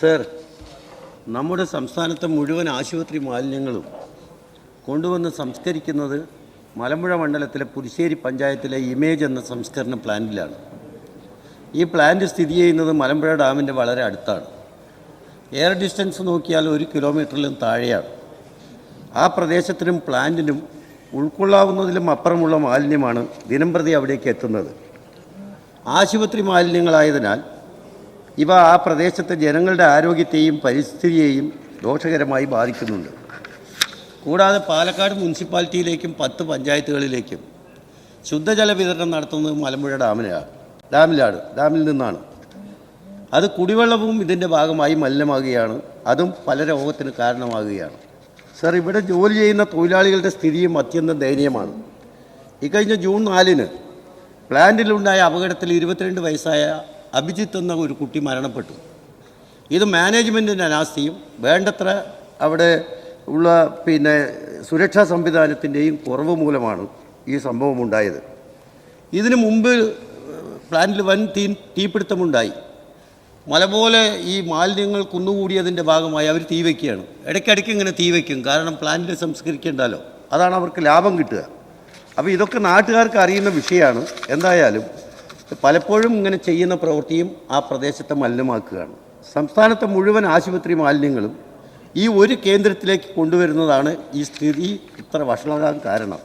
Sir നമ്മുടെ സംസ്ഥാനത്തെ മുഴുവൻ ആശുപത്രി മാലിന്യങ്ങളും കൊണ്ടുവന്ന് സംസ്കരിക്കുന്നത് മലമ്പുഴ മണ്ഡലത്തിലെ പുതുശ്ശേരി പഞ്ചായത്തിലെ ഇമേജ് എന്ന സംസ്കരണ പ്ലാന്റിലാണ്. ഈ പ്ലാന്റ് സ്ഥിതി ചെയ്യുന്നത് മലമ്പുഴ ഡാമിന്റെ വളരെ അടുത്താണ്. എയർ ഡിസ്റ്റൻസ് നോക്കിയാൽ ഒരു കിലോമീറ്ററിലും താഴെയാണ്. ആ പ്രദേശത്തിനും പ്ലാന്റിനും ഉൾക്കൊള്ളാവുന്നതിലും അപ്പുറമുള്ള മാലിന്യമാണ് ദിനംപ്രതി അവിടേക്ക് എത്തുന്നത്. ആശുപത്രി മാലിന്യങ്ങളായതിനാൽ ഇവ ആ പ്രദേശത്തെ ജനങ്ങളുടെ ആരോഗ്യത്തെയും പരിസ്ഥിതിയെയും ദോഷകരമായി ബാധിക്കുന്നുണ്ട്. കൂടാതെ പാലക്കാട് മുനിസിപ്പാലിറ്റിയിലേക്കും പത്ത് പഞ്ചായത്തുകളിലേക്കും ശുദ്ധജല വിതരണം നടത്തുന്നത് മലമ്പുഴ ഡാമിലാണ് ഡാമിലാണ് ഡാമിൽ നിന്നാണ്. അത് കുടിവെള്ളവും ഇതിന്റെ ഭാഗമായി മലിനമാകുകയാണ്. അതും പല രോഗത്തിന് കാരണമാകുകയാണ്. സർ ഇവിടെ ജോലി ചെയ്യുന്ന തൊഴിലാളികളുടെ സ്ഥിതിയും അത്യന്തം ദയനീയമാണ്. ഇക്കഴിഞ്ഞ ജൂൺ നാലിന് പ്ലാന്റിലുണ്ടായ അപകടത്തിൽ ഇരുപത്തിരണ്ട് വയസ്സായ അഭിജിത്ത് എന്ന ഒരു കുട്ടി മരണപ്പെട്ടു. ഇത് മാനേജ്മെന്റിന്റെ അനാസ്ഥയും വേണ്ടത്ര അവിടെ ഉള്ള പിന്നെ സുരക്ഷാ സംവിധാനത്തിന്റെയും കുറവ് മൂലമാണ് ഈ സംഭവം ഉണ്ടായത്. ഇതിനു മുമ്പ് പ്ലാന്റിൽ വൻ തീ തീപിടുത്തമുണ്ടായി. മലപോലെ ഈ മാലിന്യങ്ങൾ കുന്നുകൂടിയതിന്റെ ഭാഗമായി അവർ തീ വയ്ക്കുകയാണ് ഇടയ്ക്കിടയ്ക്ക് ഇങ്ങനെ തീ വയ്ക്കും കാരണം പ്ലാന്റിൽ സംസ്കരിക്കേണ്ടല്ലോ. അതാണ് അവർക്ക് ലാഭം കിട്ടുക. അപ്പോൾ ഇതൊക്കെ നാട്ടുകാർക്ക് അറിയുന്ന വിഷയമാണ്. എന്തായാലും പലപ്പോഴും ഇങ്ങനെ ചെയ്യുന്ന പ്രവൃത്തിയും ആ പ്രദേശത്തെ മലിനമാക്കുകയാണ്. സംസ്ഥാനത്തെ മുഴുവൻ ആശുപത്രി മാലിന്യങ്ങളും ഈ ഒരു കേന്ദ്രത്തിലേക്ക് കൊണ്ടുവരുന്നതാണ് ഈ സ്ഥിതി ഇത്ര വഷളാകാൻ കാരണം.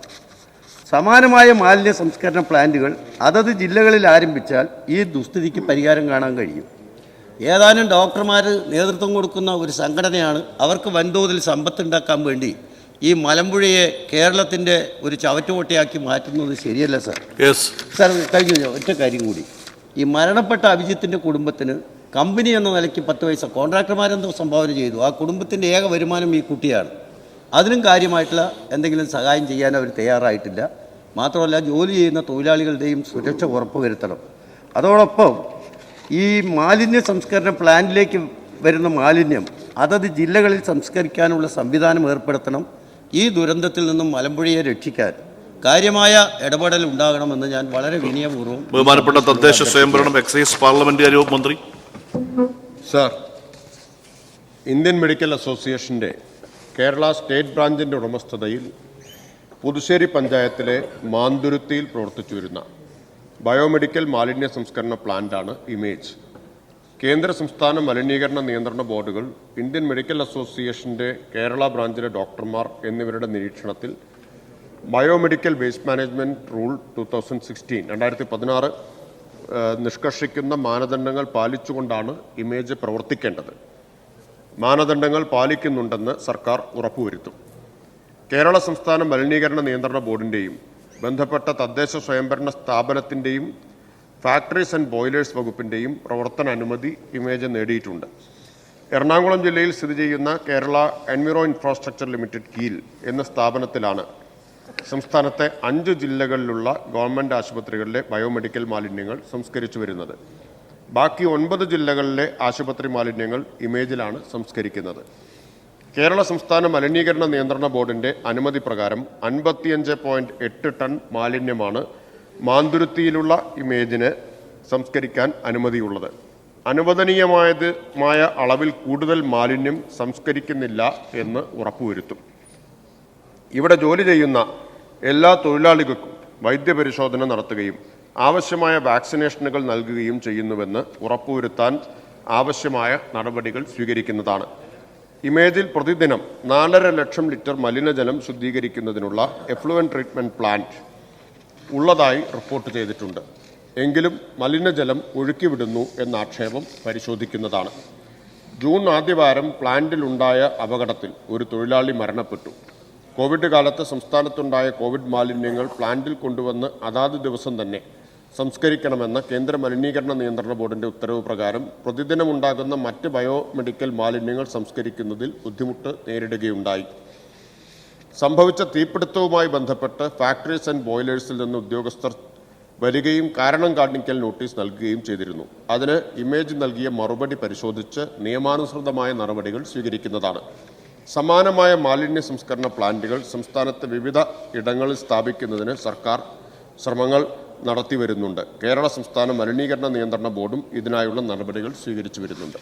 സമാനമായ മാലിന്യ സംസ്കരണ പ്ലാന്റുകൾ അതത് ജില്ലകളിൽ ആരംഭിച്ചാൽ ഈ ദുസ്ഥിതിക്ക് പരിഹാരം കാണാൻ കഴിയും. ഏതാനും ഡോക്ടർമാർ നേതൃത്വം കൊടുക്കുന്ന ഒരു സംഘടനയാണ് അവർക്ക് വൻതോതിൽ സമ്പത്തുണ്ടാക്കാൻ വേണ്ടി ഈ മലമ്പുഴയെ കേരളത്തിന്റെ ഒരു ചവറ്റുകൊട്ടയാക്കി മാറ്റുന്നത് ശരിയല്ല സാർ. യെസ് സാർ കഴിഞ്ഞു ഒറ്റ കാര്യം കൂടി. ഈ മരണപ്പെട്ട അഭിജിത്തിന്റെ കുടുംബത്തിന് കമ്പനി എന്ന നിലയ്ക്ക് പത്ത് പൈസ കോൺട്രാക്ടർമാരെന്തോ സംഭാവന ചെയ്തു. ആ കുടുംബത്തിന്റെ ഏക വരുമാനം ഈ കുട്ടിയാണ്. അതിനും കാര്യമായിട്ടുള്ള എന്തെങ്കിലും സഹായം ചെയ്യാൻ അവർ തയ്യാറായിട്ടില്ല. മാത്രമല്ല ജോലി ചെയ്യുന്ന തൊഴിലാളികളുടെയും സുരക്ഷ ഉറപ്പുവരുത്തണം. അതോടൊപ്പം ഈ മാലിന്യ സംസ്കരണ പ്ലാന്റിലേക്ക് വരുന്ന മാലിന്യം അതത് ജില്ലകളിൽ സംസ്കരിക്കാനുള്ള സംവിധാനം ഏർപ്പെടുത്തണം. ഈ ദുരന്തത്തിൽ നിന്നും മലമ്പുഴയെ രക്ഷിക്കാൻ കാര്യമായ ഇടപെടൽ ഉണ്ടാകണമെന്ന് ഞാൻ വളരെ വിനയപൂർവം ബഹുമാനപ്പെട്ട തദ്ദേശ സ്വയംഭരണം എക്സൈസ് പാർലമെന്ററി വകുപ്പ് മന്ത്രി. സാർ ഇന്ത്യൻ മെഡിക്കൽ അസോസിയേഷന്റെ കേരള സ്റ്റേറ്റ് ബ്രാഞ്ചിന്റെ ഉടമസ്ഥതയിൽ പുതുശ്ശേരി പഞ്ചായത്തിലെ മാന്തുരുത്തിയിൽ പ്രവർത്തിച്ചു വരുന്ന ബയോമെഡിക്കൽ മാലിന്യ സംസ്കരണ പ്ലാന്റാണ് ഇമേജ്. കേന്ദ്ര സംസ്ഥാന മലിനീകരണ നിയന്ത്രണ ബോർഡുകൾ ഇന്ത്യൻ മെഡിക്കൽ അസോസിയേഷന്റെ കേരള ബ്രാഞ്ചിലെ ഡോക്ടർമാർ എന്നിവരുടെ നിരീക്ഷണത്തിൽ biomedical waste management rule two thousand sixteen രണ്ടായിരത്തി പതിനാറ് നിഷ്കർഷിക്കുന്ന മാനദണ്ഡങ്ങൾ പാലിച്ചുകൊണ്ടാണ് ഇമേജ് പ്രവർത്തിക്കേണ്ടത്. മാനദണ്ഡങ്ങൾ പാലിക്കുന്നുണ്ടെന്ന് സർക്കാർ ഉറപ്പുവരുത്തും. കേരള സംസ്ഥാന മലിനീകരണ നിയന്ത്രണ ബോർഡിന്റെയും ബന്ധപ്പെട്ട തദ്ദേശ സ്വയംഭരണ സ്ഥാപനത്തിന്റെയും ഫാക്ടറീസ് ആൻഡ് ബോയിലേഴ്സ് വകുപ്പിന്റെയും പ്രവർത്തന അനുമതി ഇമേജ് നേടിയിട്ടുണ്ട്. എറണാകുളം ജില്ലയിൽ സ്ഥിതി ചെയ്യുന്ന Kerala enviro infrastructure limited KEIL എന്ന സ്ഥാപനത്തിലാണ് സംസ്ഥാനത്തെ അഞ്ച് ജില്ലകളിലുള്ള ഗവൺമെന്റ് ആശുപത്രികളിലെ ബയോമെഡിക്കൽ മാലിന്യങ്ങൾ സംസ്കരിച്ചു വരുന്നത്. ബാക്കി ഒൻപത് ജില്ലകളിലെ ആശുപത്രി മാലിന്യങ്ങൾ ഇമേജിലാണ് സംസ്കരിക്കുന്നത്. കേരള സംസ്ഥാന മലിനീകരണ നിയന്ത്രണ ബോർഡിന്റെ അനുമതി പ്രകാരം അൻപത്തിയഞ്ച് പോയിന്റ് എട്ട് ടൺ മാലിന്യമാണ് മാന്തുരുത്തിയിലുള്ള ഇമേജിന് സംസ്കരിക്കാൻ അനുമതിയുള്ളത്. അനുവദനീയമായതുമായ അളവിൽ കൂടുതൽ മാലിന്യം സംസ്കരിക്കുന്നില്ല എന്ന് ഉറപ്പുവരുത്തും. ഇവിടെ ജോലി ചെയ്യുന്ന എല്ലാ തൊഴിലാളികൾക്കും വൈദ്യപരിശോധന നടത്തുകയും ആവശ്യമായ വാക്സിനേഷനുകൾ നൽകുകയും ചെയ്യുന്നുവെന്ന് ഉറപ്പുവരുത്താൻ ആവശ്യമായ നടപടികൾ സ്വീകരിക്കുന്നതാണ്. ഇമേജിൽ പ്രതിദിനം നാലര ലക്ഷം ലിറ്റർ മലിനജലം ശുദ്ധീകരിക്കുന്നതിനുള്ള എഫ്ലുവൻ ട്രീറ്റ്മെന്റ് പ്ലാന്റ് ഉള്ളതായി റിപ്പോർട്ട് ചെയ്തിട്ടുണ്ട്. എങ്കിലും മലിനജലം ഒഴുക്കിവിടുന്നു എന്ന ആക്ഷേപം പരിശോധിക്കുന്നതാണ്. ജൂൺ ആദ്യവാരം പ്ലാന്റിലുണ്ടായ അപകടത്തിൽ ഒരു തൊഴിലാളി മരണപ്പെട്ടു. കോവിഡ് കാലത്ത് സംസ്ഥാനത്തുണ്ടായ കോവിഡ് മാലിന്യങ്ങൾ പ്ലാന്റിൽ കൊണ്ടുവന്ന് അതാത് ദിവസം തന്നെ സംസ്കരിക്കണമെന്ന കേന്ദ്ര മലിനീകരണ നിയന്ത്രണ ബോർഡിന്റെ ഉത്തരവ് പ്രകാരം പ്രതിദിനമുണ്ടാകുന്ന മറ്റ് ബയോമെഡിക്കൽ മാലിന്യങ്ങൾ സംസ്കരിക്കുന്നതിൽ ബുദ്ധിമുട്ട് നേരിടുകയുണ്ടായി. സംഭവിച്ച തീപിടുത്തവുമായി ബന്ധപ്പെട്ട് ഫാക്ടറീസ് ആൻഡ് ബോയിലേഴ്സിൽ നിന്ന് ഉദ്യോഗസ്ഥർ വരികയും കാരണം കാണിക്കൽ നോട്ടീസ് നൽകുകയും ചെയ്തിരുന്നു. അതിന് ഇമേജ് നൽകിയ മറുപടി പരിശോധിച്ച് നിയമാനുസൃതമായ നടപടികൾ സ്വീകരിക്കുന്നതാണ്. സമാനമായ മാലിന്യ സംസ്കരണ പ്ലാന്റുകൾ സംസ്ഥാനത്ത് വിവിധ ഇടങ്ങളിൽ സ്ഥാപിക്കുന്നതിന് സർക്കാർ ശ്രമങ്ങൾ നടത്തി വരുന്നുണ്ട് കേരള സംസ്ഥാന മലിനീകരണ നിയന്ത്രണ ബോർഡും ഇതിനായുള്ള നടപടികൾ സ്വീകരിച്ചു വരുന്നുണ്ട്.